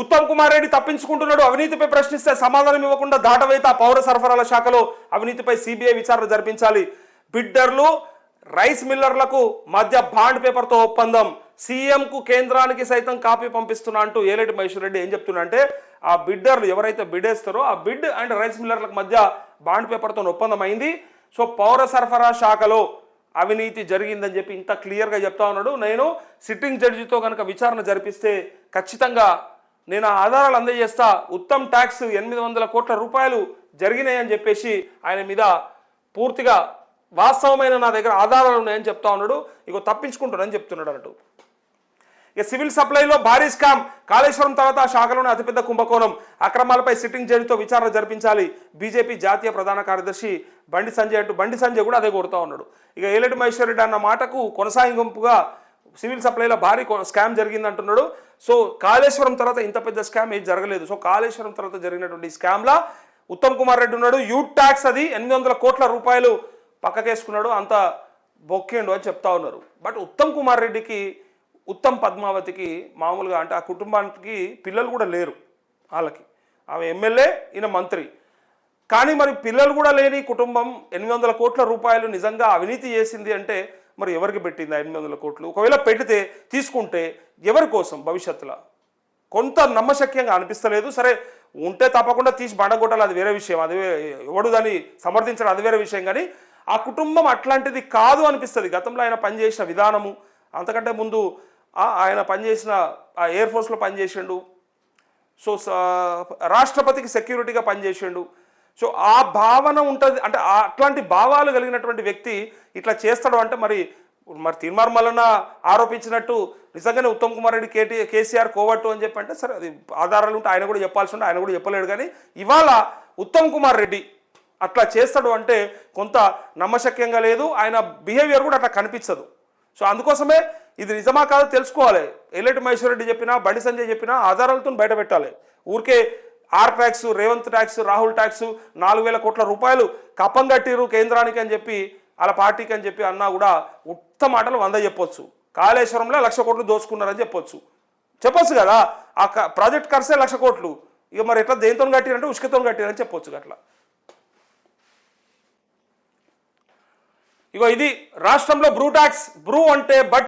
ఉత్తమ్ కుమార్ రెడ్డి తప్పించుకుంటున్నాడు. అవినీతిపై ప్రశ్నిస్తే సమాధానం ఇవ్వకుండా దాటవేత పౌర సరఫరాల శాఖలో అవినీతిపై సిబిఐ విచారణ జరిపించాలి. బిడ్డర్లు రైస్ మిల్లర్లకు మధ్య బాండ్ పేపర్తో ఒప్పందం. సీఎంకు కేంద్రానికి సైతం కాపీ పంపిస్తున్నా అంటూ ఏలేటి మహేశ్వర్ రెడ్డి ఏం చెప్తున్నాంటే ఆ బిడ్డర్లు ఎవరైతే బిడ్డేస్తారో ఆ బిడ్ అండ్ రైస్ మిల్లర్లకు మధ్య బాండ్ పేపర్తో ఒప్పందం అయింది సో పౌర సరఫరా శాఖలో అవినీతి జరిగిందని చెప్పి ఇంత క్లియర్గా చెప్తా ఉన్నాడు. నేను సిట్టింగ్ జడ్జితో కనుక విచారణ జరిపిస్తే ఖచ్చితంగా నేను ఆధారాలు అందజేస్తా. ఉత్తమ్ ట్యాక్స్ ఎనిమిది వందల కోట్ల రూపాయలు జరిగినాయని చెప్పేసి ఆయన మీద పూర్తిగా వాస్తవమైన నా దగ్గర ఆధారాలు ఉన్నాయని చెప్తా ఉన్నాడు. ఇగో తప్పించుకుంటానని చెప్తున్నాడు అన్నట్టు. ఇక సివిల్ సప్లైలో భారీ స్కామ్. కాళేశ్వరం తర్వాత ఆ శాఖలోని అతిపెద్ద కుంభకోణం. అక్రమాలపై సిట్టింగ్ జడ్జితో విచారణ జరిపించాలి. బీజేపీ జాతీయ ప్రధాన కార్యదర్శి బండి సంజయ్ అంటూ బండి సంజయ్ కూడా అదే కోరుతా ఉన్నాడు. ఇక ఏలటి మహేశ్వరరెడ్డి అన్న మాటకు కొనసాగింపుగా సివిల్ సప్లైలో భారీ స్కామ్ జరిగింది అంటున్నాడు సో కాళేశ్వరం తర్వాత ఇంత పెద్ద స్కామ్ ఏది జరగలేదు. సో కాళేశ్వరం తర్వాత జరిగినటువంటి స్కామ్లా ఉత్తమ్ కుమార్ రెడ్డి ఉన్నాడు. యూత్ ట్యాక్స్ అది ఎనిమిది వందల కోట్ల రూపాయలు పక్కకేసుకున్నాడు. అంత బొక్కేండు అని చెప్తా ఉన్నారు. బట్ ఉత్తమ్ కుమార్ రెడ్డికి ఉత్తమ్ పద్మావతికి మామూలుగా అంటే ఆ కుటుంబానికి పిల్లలు కూడా లేరు వాళ్ళకి. ఆమె ఎమ్మెల్యే ఈయన మంత్రి. కానీ మరి పిల్లలు కూడా లేని కుటుంబం ఎనిమిది వందల కోట్ల రూపాయలు నిజంగా అవినీతి చేసింది అంటే మరి ఎవరికి పెట్టింది ఎనిమిది వందల కోట్లు? ఒకవేళ పెడితే తీసుకుంటే ఎవరి కోసం భవిష్యత్తులో? కొంత నమ్మశక్యంగా అనిపిస్తలేదు. సరే ఉంటే తప్పకుండా తీసి బండగొట్టాలి అది వేరే విషయం. అది ఎవడు దాన్ని సమర్థించడం అది వేరే విషయం. కానీ ఆ కుటుంబం అట్లాంటిది కాదు అనిపిస్తుంది. గతంలో ఆయన పనిచేసిన విధానము అంతకంటే ముందు ఆయన పనిచేసిన ఆ ఎయిర్ ఫోర్స్లో పనిచేసిండు. సో రాష్ట్రపతికి సెక్యూరిటీగా పనిచేసిండు. సో ఆ భావన ఉంటుంది. అంటే అట్లాంటి భావాలు కలిగినటువంటి వ్యక్తి ఇట్లా చేస్తాడు అంటే మరి మరి తీర్మార్ మల్లన ఆరోపించినట్టు నిజంగానే ఉత్తమ్ కుమార్ రెడ్డి కేటీ కేసీఆర్ కోవట్టు అని చెప్పి అంటే సరే అది ఆధారాలు ఉంటే ఆయన కూడా చెప్పాల్సి ఉంటే ఆయన కూడా చెప్పలేడు కానీ ఇవాళ ఉత్తమ్ కుమార్ రెడ్డి అట్లా చేస్తాడు అంటే కొంత నమ్మశక్యంగా లేదు ఆయన బిహేవియర్ కూడా అట్లా కనిపించదు. సో అందుకోసమే ఇది నిజమా కాదో తెలుసుకోవాలి. ఎల్లటి మహేశ్వర్ రెడ్డి చెప్పినా బండి సంజయ్ చెప్పినా ఆధారాలతో బయట పెట్టాలి. ఊరికే R tax Revanth tax Rahul tax నాలుగు వేల కోట్ల రూపాయలు కప్పం కట్టిరు కేంద్రానికి అని చెప్పి వాళ్ళ పార్టీకి అని చెప్పి అన్నా కూడా ఉత్త మాటలు వంద చెప్పొచ్చు. కాళేశ్వరంలో లక్ష కోట్లు దోచుకున్నారని చెప్పొచ్చు. చెప్పొచ్చు కదా? ఆ క- ప్రాజెక్ట్ ఖర్చే లక్ష కోట్లు. ఇక మరి ఎట్లా దేనితో కట్టిరంటే ఉష్కతో కట్టిరని చెప్పొచ్చు అట్లా ఇగో ఇది రాష్ట్రంలో బ్రూ ట్యాక్స్ బ్రూ అంటే బట్